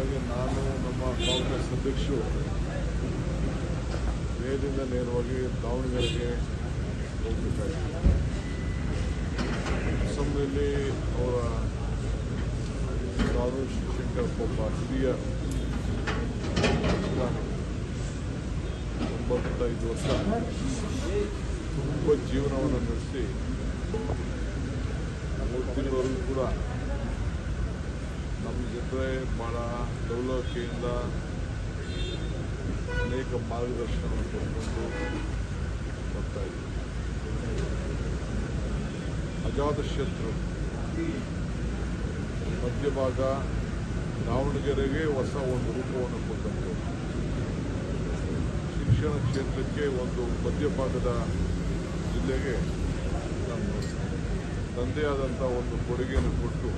ಇವಾಗ ನಾನು ನಮ್ಮ ಕಾಂಗ್ರೆಸ್ ಅಧ್ಯಕ್ಷರು ಮೇಲಿಂದ ನೇರವಾಗಿ ದಾವಣಗೆರೆಗೆ ಹೋಗಬೇಕಾಗಿತ್ತು ಅಸೆಂಬ್ಲಿಯಲ್ಲಿ ಅವರ ರಾಜು ಶಿವಶಂಕರ್ ಒಬ್ಬ ಹಿರಿಯ ಒಂಬತ್ತೈದು ವರ್ಷ ತುಂಬ ಜೀವನವನ್ನು ನಡೆಸಿ ಮೂರು ತಿಂಗಳವರೆಗೂ ಕೂಡ ನಮ್ಮ ಜೊತೆ ಭಾಳ ಲವಲವಿಕೆಯಿಂದ ಅನೇಕ ಮಾರ್ಗದರ್ಶನವನ್ನು ಕೊಟ್ಕೊಂಡು ಬರ್ತಾ ಇದ್ದೀವಿ ಅಜಾತ ಶತ್ರು. ಮಧ್ಯಭಾಗ ದಾವಣಗೆರೆಗೆ ಹೊಸ ಒಂದು ರೂಪವನ್ನು ಕೊಟ್ಟಂತೆ. ಶಿಕ್ಷಣ ಕ್ಷೇತ್ರಕ್ಕೆ ಒಂದು ಮಧ್ಯಭಾಗದ ಜಿಲ್ಲೆಗೆ ನಮ್ಮ ತಂದೆಯಾದಂಥ ಒಂದು ಕೊಡುಗೆಯನ್ನು ಕೊಟ್ಟು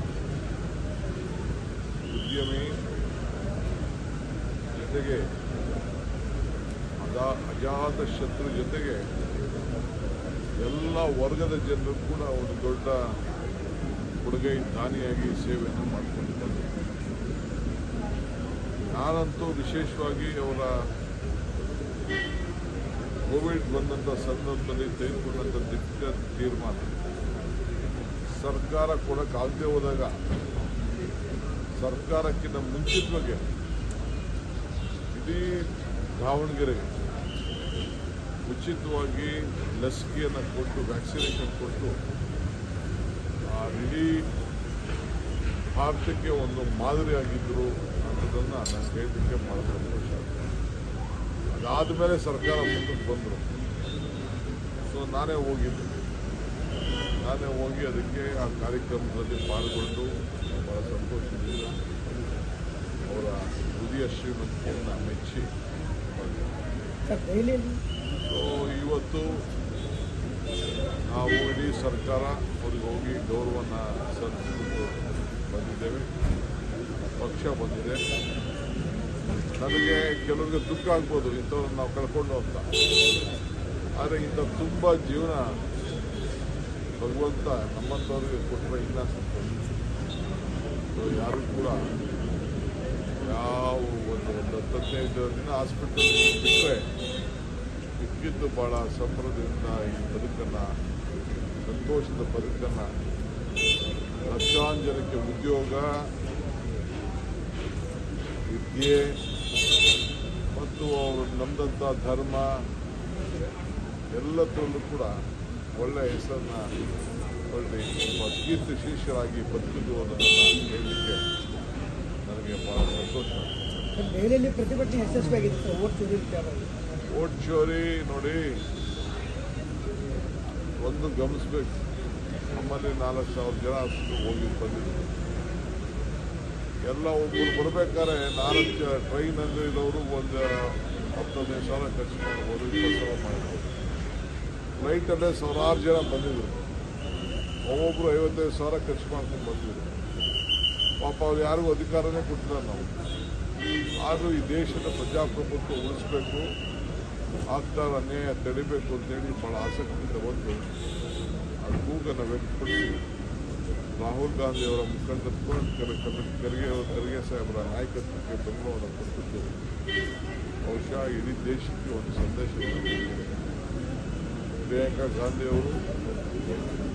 ಉದ್ಯಮಿ ಜೊತೆಗೆ ಅಜಾ ಅಜಾತ ಶತ್ರು ಜೊತೆಗೆ ಎಲ್ಲ ವರ್ಗದ ಜನರು ಕೂಡ ಒಂದು ದೊಡ್ಡ ಕೊಡುಗೆ ದಾನಿಯಾಗಿ ಸೇವೆಯನ್ನು ಮಾಡಿಕೊಂಡು ಬಂದಿದ್ದಾರೆ ನಾನಂತೂ ವಿಶೇಷವಾಗಿ ಅವರ ಕೋವಿಡ್ ಬಂದಂಥ ಸಂದರ್ಭದಲ್ಲಿ ತೆಗೆದುಕೊಂಡಂಥ ದಿಟ್ಟ ತೀರ್ಮಾನ ಸರ್ಕಾರ ಕೊಡೋಕ್ಕಾಗದೆ ಹೋದಾಗ ಸರ್ಕಾರಕ್ಕಿಂತ ಮುಂಚಿತವಾಗಿ ಇಡೀ ದಾವಣಗೆರೆಗೆ ಉಚಿತವಾಗಿ ಲಸಿಕೆಯನ್ನು ಕೊಟ್ಟು, ವ್ಯಾಕ್ಸಿನೇಷನ್ ಕೊಟ್ಟು, ಆ ಇಡೀ ಭಾರತಕ್ಕೆ ಒಂದು ಮಾದರಿಯಾಗಿದ್ದರು ಅನ್ನೋದನ್ನು ನಾನು ಹೇಳಲಿಕ್ಕೆ ಭಾಳ ಸಂತೋಷ ಅದಾದ ಅದಾದಮೇಲೆ ಸರ್ಕಾರ ಮುಂದಕ್ಕೆ ಬಂದರು. ಸೊ ನಾನೇ ಹೋಗಿದ್ದೆ. ನಾನೇ ಹೋಗಿ ಅದಕ್ಕೆ ಆ ಕಾರ್ಯಕ್ರಮದಲ್ಲಿ ಪಾಲ್ಗೊಂಡು ಸಂತೋಷದಿಂದ ಅವರ ಶ್ರೀಮಂತಿಯನ್ನು ಮೆಚ್ಚಿ ಸೊ ಇವತ್ತು ನಾವು ಇಡೀ ಸರ್ಕಾರ ಅವ್ರಿಗೆ ಹೋಗಿ ಗೌರವನ ಸಲ್ಲಿಸಿಕೊಂಡು ಬಂದಿದ್ದೇವೆ. ಪಕ್ಷ ಬಂದಿದೆ. ನನಗೆ ಕೆಲವರಿಗೆ ದುಃಖ ಆಗ್ಬೋದು ಇಂಥವ್ರನ್ನ ನಾವು ಕಳ್ಕೊಂಡು ಅಂತ ಆದರೆ ಇಂಥ ತುಂಬ ಜೀವನ ಭಗವಂತ ನಮ್ಮಂಥವ್ರಿಗೆ ಕೊಟ್ಟರೆ ಇಲ್ಲ ಸಂತೋಷ ಯಾರು ಕೂಡ ಹದಿನೈದು ದಿನ ಹಾಸ್ಪಿಟಲ್ ಬಿಟ್ಟರೆ ಮಿಕ್ಕಿದ್ದು ಭಾಳ ಸಂಭ್ರಮದಿಂದ ಈ ಬದುಕನ್ನು, ಸಂತೋಷದ ಬದುಕನ್ನು ಲಕ್ಷಾಂತರ ಜನಕ್ಕೆ ಉದ್ಯೋಗ, ವಿದ್ಯೆ ಮತ್ತು ಅವರು ನಮ್ಮದಂಥ ಧರ್ಮ ಎಲ್ಲದರಲ್ಲೂ ಕೂಡ ಒಳ್ಳೆಯ ಹೆಸರನ್ನು ಒಬ್ಬ ಕೀರ್ತಿ ಶೀರ್ಷರಾಗಿ ಬದುಕಿದ್ದು ಅನ್ನೋದನ್ನು ಹೇಳಲಿಕ್ಕೆ ನನಗೆ ಭಾಳ ಸಂತೋಷ. ಪ್ರತಿಭಟನೆ ಓಟ್ ಚೋರಿ ಓಟ್ ನೋಡಿ ಒಂದು ಗಮನಿಸ್ಬೇಕು. ನಮ್ಮಲ್ಲಿ ನಾಲ್ಕು ಸಾವಿರ ಜನ ಅಷ್ಟು ಹೋಗಿ ಬಂದಿದ್ರು. ಎಲ್ಲ ಒಬ್ಬರು ಬರಬೇಕಾದ್ರೆ ನಾಲ್ಕು ಟ್ರೈನ್ ಟ್ರೈನಲ್ಲಿ ಇರೋರು ಒಂದು ಹತ್ತೊಂದೈದು ಸಾವಿರ ಖರ್ಚು ಮಾಡ್ಬೋದು, ಇಪ್ಪತ್ತು ಸಾವಿರ ಮಾಡ್ಬೋದು. ಫ್ಲೈಟಲ್ಲೇ ಸಾವಿರಾರು ಜನ ಬಂದಿದ್ರು. ಒಬ್ಬೊಬ್ರು ಐವತ್ತೈದು ಸಾವಿರ ಖರ್ಚು ಮಾಡ್ಕೊಂಡು ಬಂದಿದ್ರು. ಪಾಪ ಅವ್ರು ಯಾರಿಗೂ ಅಧಿಕಾರನೇ ಕೊಟ್ಟಿಲ್ಲ ನಾವು. ಆದರೂ ಈ ದೇಶದ ಪ್ರಜಾಪ್ರಭುತ್ವ ಉಳಿಸ್ಬೇಕು. ಆಗ್ತಾ ಅನ್ಯಾಯ ತಡಿಬೇಕು ಅಂತೇಳಿ ಭಾಳ ಆಸಕ್ತಿಯಿಂದ ಬಂದು ಆ ಕೂಗನ್ನು ವ್ಯಕ್ತಪಡಿಸಿ ರಾಹುಲ್ ಗಾಂಧಿಯವರ ಮುಖಂಡತ್ವ ಖರ್ಗೆ ಖರ್ಗೆ ಸಾಹೇಬರ ನಾಯಕತ್ವಕ್ಕೆ ಬೆಂಬಲವನ್ನು ಕೊಟ್ಟಿದ್ದು ಬಹುಶಃ ಇಡೀ ದೇಶಕ್ಕೆ ಒಂದು ಸಂದೇಶ ಪ್ರಿಯಾಂಕಾ ಗಾಂಧಿಯವರು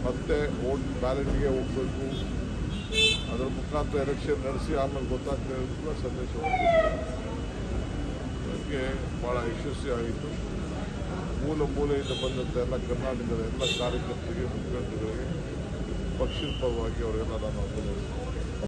ಮತ್ತೆ ವೋಟ್ ಬ್ಯಾಲೆಟ್ಗೆ ಹೋಗಬೇಕು. ಅದರ ಮುಖಾಂತರ ಎಲೆಕ್ಷನ್ ನಡೆಸಿ, ಆಮೇಲೆ ಗೊತ್ತಾಗ್ತಾ ಕೂಡ ಸಂದೇಶ ಅದಕ್ಕೆ ಭಾಳ ಯಶಸ್ವಿ ಆಯಿತು. ಮೂಲ ಮೂಲೆಯಿಂದ ಬಂದಂಥ ಎಲ್ಲ ಕರ್ನಾಟಕದ ಎಲ್ಲ ಕಾರ್ಯಕರ್ತರಿಗೆ ಮುಖಂಡರಿಗೆ ಪಕ್ಷದ ಪರವಾಗಿ ಅವರೆಲ್ಲ ನಾನು ಅಭಿನಂದಿಸ್ತೇನೆ